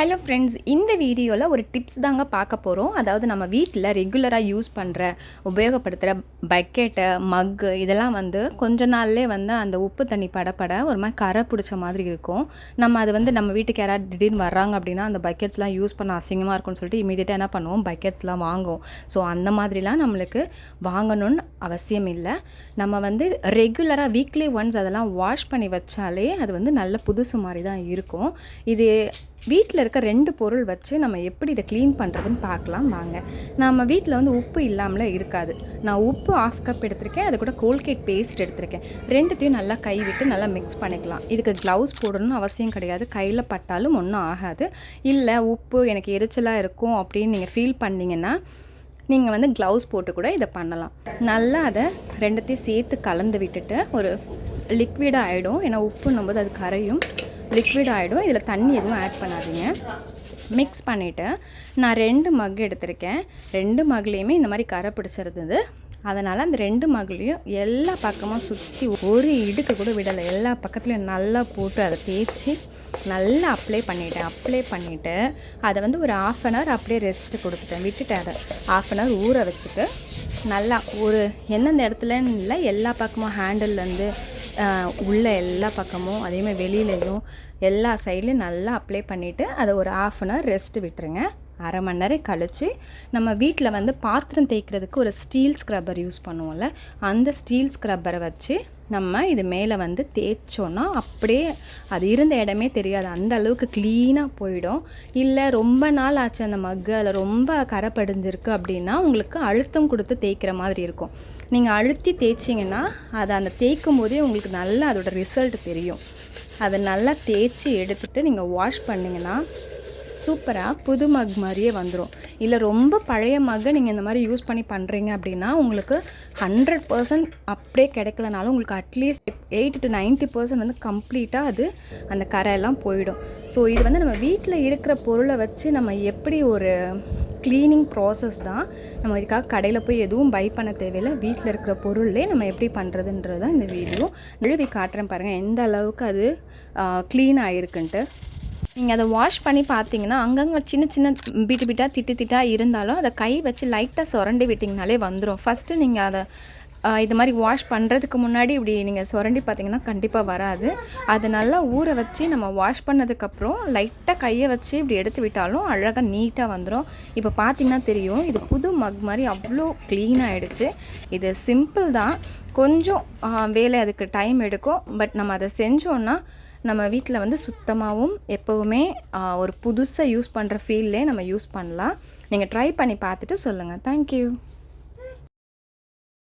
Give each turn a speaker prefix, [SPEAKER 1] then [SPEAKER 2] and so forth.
[SPEAKER 1] Hello friends இந்த வீடியோவில் ஒரு டிப்ஸ் தாங்க பார்க்க போகிறோம் அதாவது நம்ம வீட்டில் ரெகுலராக யூஸ் பண்ணுற உபயோகப்படுத்துகிற பக்கெட்டு மக்கு இதெல்லாம் வந்து கொஞ்ச நாள்லே வந்து அந்த உப்பு தண்ணி படப்பட ஒரு மாதிரி கரை பிடிச்ச மாதிரி இருக்கும். நம்ம அது வந்து நம்ம வீட்டுக்கு யாராவது திடீர்னு வர்றாங்க அப்படின்னா அந்த பக்கெட்ஸ்லாம் யூஸ் பண்ண அசிங்கமாக இருக்கும்னு சொல்லிட்டு இமீடியட்டாக என்ன பண்ணுவோம்? பக்கெட்ஸ்லாம் வாங்குவோம். ஸோ அந்த மாதிரிலாம் நம்மளுக்கு வாங்கணும்னு அவசியம் இல்லை. நம்ம வந்து ரெகுலராக வீக்லி ஒன்ஸ் அதெல்லாம் வாஷ் பண்ணி வச்சாலே அது வந்து நல்ல புதுசு மாதிரி தான் இருக்கும். இது வீட்டில் இருக்க ரெண்டு பொருள் வச்சு நம்ம எப்படி இதை க்ளீன் பண்ணுறதுன்னு பார்க்கலாம் வாங்க. நம்ம வீட்டில் வந்து உப்பு இல்லாமல் இருக்காது. நான் உப்பு ஆஃப் கப் எடுத்திருக்கேன் அது கூட கோல்கேட் பேஸ்ட் எடுத்திருக்கேன். ரெண்டுத்தையும் நல்லா கை விட்டு நல்லா மிக்ஸ் பண்ணிக்கலாம். இதுக்கு க்ளவுஸ் போடணும்னு அவசியம் கிடையாது. கையில் பட்டாலும் ஒன்றும் ஆகாது. இல்லை உப்பு எனக்கு எரிச்சலாக இருக்கும் அப்படின்னு நீங்கள் ஃபீல் பண்ணிங்கன்னா நீங்கள் வந்து க்ளவுஸ் போட்டு கூட இதை பண்ணலாம். நல்லா அதை ரெண்டுத்தையும் சேர்த்து கலந்து விட்டுட்டு ஒரு லிக்விடாக ஆகிடும் ஏன்னா உப்புன்னும் போது அது கரையும். லிக்விட் ஆகிடும் இதில் தண்ணி எதுவும் ஆட் பண்ணாதீங்க. மிக்ஸ் பண்ணிவிட்டு நான் ரெண்டு மக் எடுத்திருக்கேன். ரெண்டு மக்லேயுமே இந்த மாதிரி கரை பிடிச்சிருந்தது. அதனால் அந்த ரெண்டு மகளையும் எல்லா பக்கமும் சுற்றி ஒரு இடுக்கு கூட விடலை. எல்லா பக்கத்துலையும் நல்லா போட்டு அதை தேய்ச்சி நல்லா அப்ளை பண்ணிட்டேன். அப்ளை பண்ணிவிட்டு அதை வந்து ஒரு ஆஃப் அன் ஹவர் அப்படியே ரெஸ்ட்டு கொடுத்துட்டேன். விட்டுட்டேன் அதை ஆஃப் அன் ஹவர் ஊற வச்சுட்டு நல்லா ஒரு எந்தெந்த இடத்துலன்னு இல்லை எல்லா பக்கமும் ஹேண்டில்லேருந்து உள்ளே எல்லா பக்கமும் அதேமாதிரி வெளியிலையும் எல்லா சைட்லேயும் நல்லா அப்ளை பண்ணிவிட்டு அதை ஒரு ஆஃப் அன் ஹவர் ரெஸ்ட்டு விட்டுருங்க. அரை மணி நேரம் கழித்து நம்ம வீட்டில் வந்து பாத்திரம் தேய்க்கிறதுக்கு ஒரு ஸ்டீல் ஸ்க்ரப்பர் யூஸ் பண்ணுவோம்ல அந்த ஸ்டீல் ஸ்க்ரப்பரை வச்சு நம்ம இது மேலே வந்து தேய்ச்சோன்னா அப்படியே அது இருந்த இடமே தெரியாது. அந்த அளவுக்கு க்ளீனாக போயிடும். இல்லை ரொம்ப நாள் ஆச்சு அந்த மக்கு அதில் ரொம்ப கரை படிஞ்சிருக்கு அப்படின்னா உங்களுக்கு அழுத்தம் கொடுத்து தேய்க்கிற மாதிரி இருக்கும். நீங்கள் அழுத்தி தேய்ச்சிங்கன்னா அதை அந்த தேய்க்கும் போதே உங்களுக்கு நல்லா அதோடய ரிசல்ட் தெரியும். அதை நல்லா தேய்ச்சி எடுத்துகிட்டு நீங்கள் வாஷ் பண்ணிங்கன்னா சூப்பராக புது மக் மாதிரியே வந்துடும் இல்லை ரொம்ப பழைய மக்கை நீங்கள் இந்த மாதிரி யூஸ் பண்ணி பண்ணுறீங்க அப்படின்னா உங்களுக்கு ஹண்ட்ரட் பர்சன்ட் அப்படியே கிடைக்கலனாலும் உங்களுக்கு at least eight to ninety percent வந்து கம்ப்ளீட்டாக அது அந்த கரையெல்லாம் போயிடும். ஸோ இது வந்து நம்ம வீட்டில் இருக்கிற பொருளை வச்சு நம்ம எப்படி ஒரு க்ளீனிங் ப்ராசஸ் தான் நம்ம இதுக்காக கடையில் போய் எதுவும் பை பண்ண தேவையில்லை. வீட்டில் இருக்கிற பொருளே நம்ம எப்படி பண்ணுறதுன்றது தான் இந்த வீடியோ நழுவி காட்டுறேன் பாருங்கள் எந்த அளவுக்கு அது க்ளீன் ஆகிருக்குன்ட்டு நீங்கள் அதை வாஷ் பண்ணி பார்த்தீங்கன்னா அங்கங்கே சின்ன சின்ன பிட்டு பிட்டாக திட்டு திட்டாக இருந்தாலும் அதை கை வச்சு லைட்டாக சுரண்டி விட்டிங்கனாலே வந்துடும் ஃபஸ்ட்டு நீங்கள் அதை இது மாதிரி வாஷ் பண்ணுறதுக்கு முன்னாடி இப்படி நீங்கள் சுரண்டி பார்த்தீங்கன்னா கண்டிப்பாக வராது. அது நல்லா ஊற வச்சு நம்ம வாஷ் பண்ணதுக்கப்புறம் லைட்டாக கையை வச்சு இப்படி எடுத்து விட்டாலும் அழகாக நீட்டாக வந்துடும் இப்போ பார்த்தீங்கன்னா தெரியும் இது புது மக் மாதிரி அவ்வளோ க்ளீன் ஆகிடுச்சு இது சிம்பிள் தான். கொஞ்சம் வேலை அதுக்கு டைம் எடுக்கும். பட் நம்ம அதை செஞ்சோன்னா நம்ம வீட்டில் வந்து சுத்தமாகவும் எப்போவுமே ஒரு புதுசாக யூஸ் பண்ணுற ஃபீல்லே நம்ம யூஸ் பண்ணலாம். நீங்கள் ட்ரை பண்ணி பார்த்துட்டு சொல்லுங்கள் தேங்க்யூ